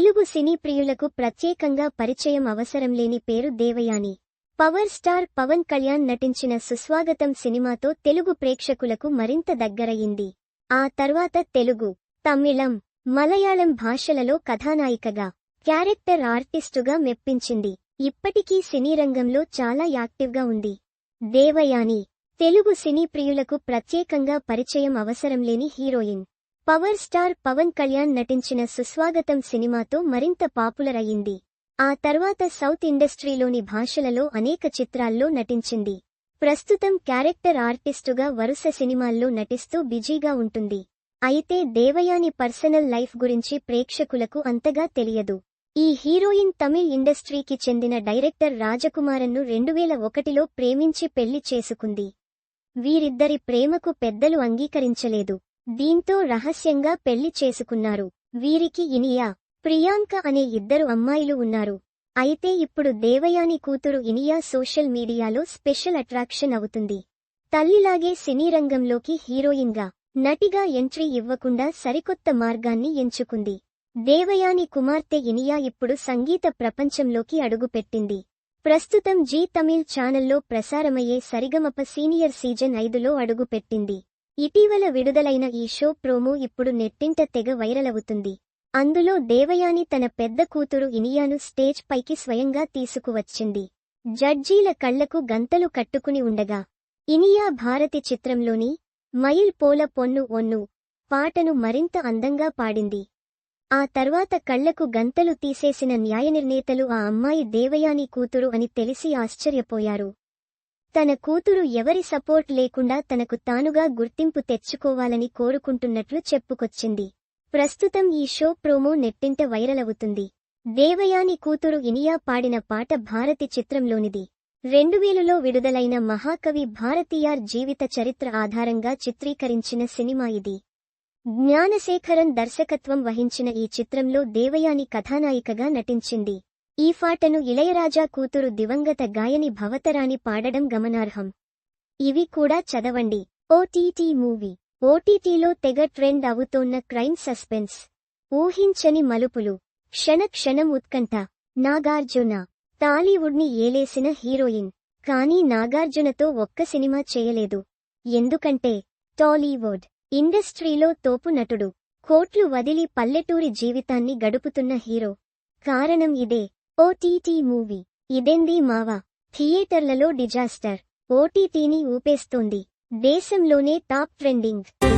తెలుగు సినీ ప్రియులకు ప్రత్యేకంగా పరిచయం అవసరం లేని పేరు దేవయాని. పవర్ స్టార్ పవన్ కళ్యాణ్ నటించిన సుస్వాగతం సినిమాతో తెలుగు ప్రేక్షకులకు మరింత దగ్గరయింది ఆ తర్వాత తెలుగు తమిళం మలయాళం భాషలలో కథానాయికగా క్యారెక్టర్ ఆర్టిస్టుగా మెప్పించింది. ఇప్పటికీ సినీ రంగంలో చాలా యాక్టివ్గా ఉంది. దేవయాని తెలుగు సినీ ప్రియులకు ప్రత్యేకంగా పరిచయం అవసరం లేని heroine. Power star Pawan Kalyan నటించిన సుస్వాగతం సినిమాతో మరింత పాపులర్ అయింది ఆ తర్వాత సౌత్ ఇండస్ట్రీలోని భాషలలో అనేక చిత్రాల్లో నటించింది. ప్రస్తుతం క్యారెక్టర్ ఆర్టిస్టుగా వరుస సినిమాల్లో నటిస్తూ బిజీగా ఉంటుంది. అయితే దేవయాని పర్సనల్ లైఫ్ గురించి ప్రేక్షకులకు అంతగా తెలియదు. ఈ హీరోయిన్ తమిళ్ ఇండస్ట్రీకి చెందిన డైరెక్టర్ రాజకుమారన్ను రెండువేల ఒకటిలో ప్రేమించి పెళ్ళి చేసుకుంది. వీరిద్దరి ప్రేమకు పెద్దలు అంగీకరించలేదు. దీంతో రహస్యంగా పెళ్ళి చేసుకున్నారు. వీరికి ఇనియా ప్రియాంక అనే ఇద్దరు అమ్మాయిలు ఉన్నారు. అయితే ఇప్పుడు దేవయాని కూతురు ఇనియా సోషల్ మీడియాలో స్పెషల్ అట్రాక్షన్ అవుతుంది. తల్లిలాగే సినీ రంగంలోకి హీరోయిన్గా నటిగా ఎంట్రీ ఇవ్వకుండా సరికొత్త మార్గాన్ని ఎంచుకుంది. దేవయాని కుమార్తె ఇనియా ఇప్పుడు సంగీత ప్రపంచంలోకి అడుగుపెట్టింది. ప్రస్తుతం జీ తమిళ్ ఛానల్లో ప్రసారమయ్యే సరిగమప సీనియర్ సీజన్ ఐదులో అడుగుపెట్టింది. ఇటీవల విడుదలైన ఈ షో ప్రోమో ఇప్పుడు నెట్టింట తెగ వైరల్ అవుతుంది అందులో దేవయాని తన పెద్ద కూతురు ఇనియాను స్టేజ్ పైకి స్వయంగా తీసుకువచ్చింది. జడ్జీల కళ్ళకు గంతలు కట్టుకుని ఉండగా ఇనియా భారతి చిత్రంలోని మైల్ పోల పొన్ను ఒన్ను పాటను మరింత అందంగా పాడింది. ఆ తర్వాత కళ్ళకు గంతలు తీసేసిన న్యాయనిర్ణేతలు ఆ అమ్మాయి దేవయాని కూతురు అని తెలిసి ఆశ్చర్యపోయారు. తన కూతురు ఎవరి సపోర్ట్ లేకుండా తనకు తానుగా గుర్తింపు తెచ్చుకోవాలని కోరుకుంటున్నట్లు చెప్పుకొచ్చింది. ప్రస్తుతం ఈ షో ప్రోమో నెట్టింట వైరల్ అవుతుంది దేవయాని కూతురు ఇనియా పాడిన పాట భారతి చిత్రంలోనిది. రెండువేలులో విడుదలైన మహాకవి భారతీయార్ జీవిత చరిత్ర ఆధారంగా చిత్రీకరించిన సినిమా ఇది. జ్ఞానశేఖరన్ దర్శకత్వం వహించిన ఈ చిత్రంలో దేవయాని కథానాయికగా నటించింది. ఈ పాటను ఇళయరాజా కూతురు దివంగత గాయని భవతరాణి పాడడం గమనార్హం. ఇవి కూడా చదవండి. OTT movie. ఓటీటీలో తెగ ట్రెండ్ అవుతోన్న క్రైమ్ సస్పెన్స్. ఊహించని మలుపులు. క్షణ క్షణం ఉత్కంఠ. నాగార్జున. టాలీవుడ్ని ఏలేసిన హీరోయిన్. కానీ నాగార్జునతో ఒక్క సినిమా చేయలేదు. ఎందుకంటే టాలీవుడ్ ఇండస్ట్రీలో తోపు నటుడు. కోట్లు వదిలి పల్లెటూరి జీవితాన్ని గడుపుతున్న హీరో. కారణం ఇదే. OTT movie. ఇదేంది మావా? థియేటర్లలో డిజాస్టర్. ఓటీటీని ఊపేస్తోంది. దేశంలోనే టాప్ ట్రెండింగ్.